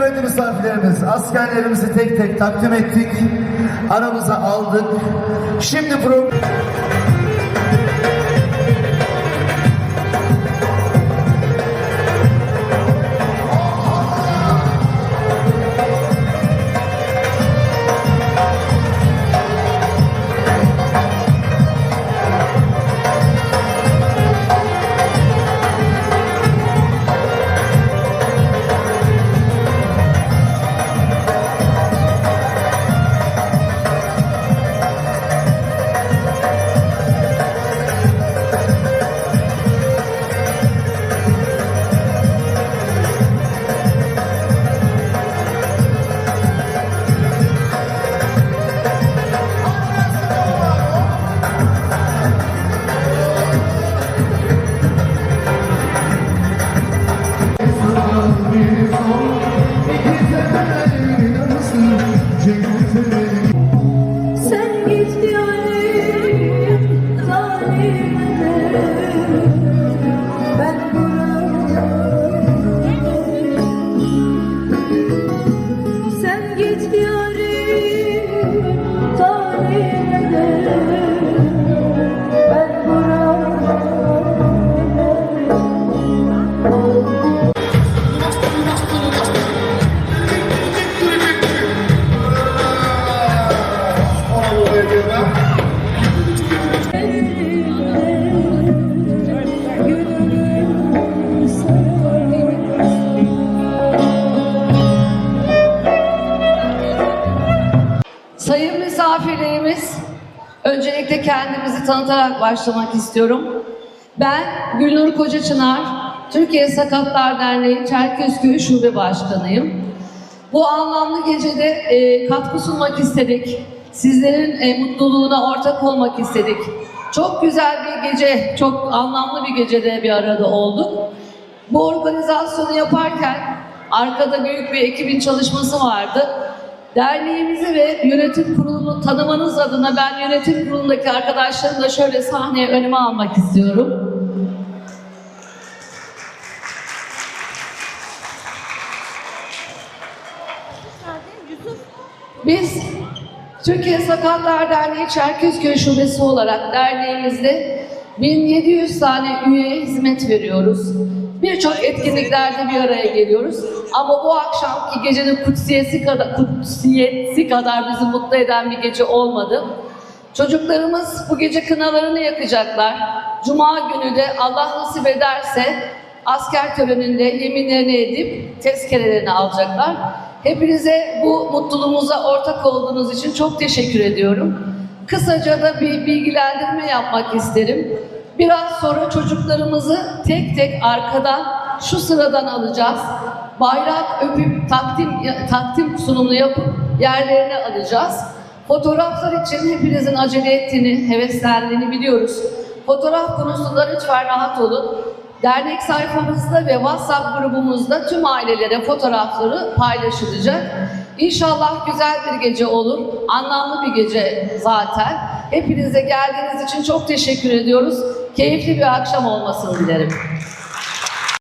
Kıymetli misafirlerimiz, askerlerimizi tek tek takdim ettik. Aramıza aldık. Şimdi program... öncelikle kendimizi tanıtarak başlamak istiyorum. Ben Gülnur Kocaçınar, Türkiye Sakatlar Derneği Çerkezköy Şube Başkanıyım. Bu anlamlı gecede e, katkı sunmak istedik. Sizlerin e, mutluluğuna ortak olmak istedik. Çok güzel bir gece, çok anlamlı bir gecede bir arada olduk. Bu organizasyonu yaparken arkada büyük bir ekibin çalışması vardı. Derneğimizi ve yönetim kurulunu tanımanız adına ben yönetim kurulundaki arkadaşlarımı da şöyle sahneye önüme almak istiyorum. Biz Türkiye Sakatlar Derneği Çerkezköy Şubesi olarak derneğimizde 1700 tane üyeye hizmet veriyoruz. Birçok etkinliklerde bir araya geliyoruz. Ama bu akşamki gecenin kutsiyesi kadar, kutsiyesi kadar bizi mutlu eden bir gece olmadı. Çocuklarımız bu gece kınalarını yakacaklar. Cuma günü de Allah nasip ederse asker töreninde yeminlerini edip tezkerelerini alacaklar. Hepinize bu mutluluğumuza ortak olduğunuz için çok teşekkür ediyorum. Kısaca da bir bilgilendirme yapmak isterim. Biraz sonra çocuklarımızı tek tek arkadan şu sıradan alacağız. Bayrak öpüp takdim takdim sunumunu yapıp yerlerine alacağız. Fotoğraflar için hepinizin acele ettiğini, heveslendiğini biliyoruz. Fotoğraf konusunda lütfen rahat olun. Dernek sayfamızda ve WhatsApp grubumuzda tüm ailelere fotoğrafları paylaşılacak. İnşallah güzel bir gece olur. Anlamlı bir gece zaten. Hepinize geldiğiniz için çok teşekkür ediyoruz. Keyifli bir akşam olmasını dilerim.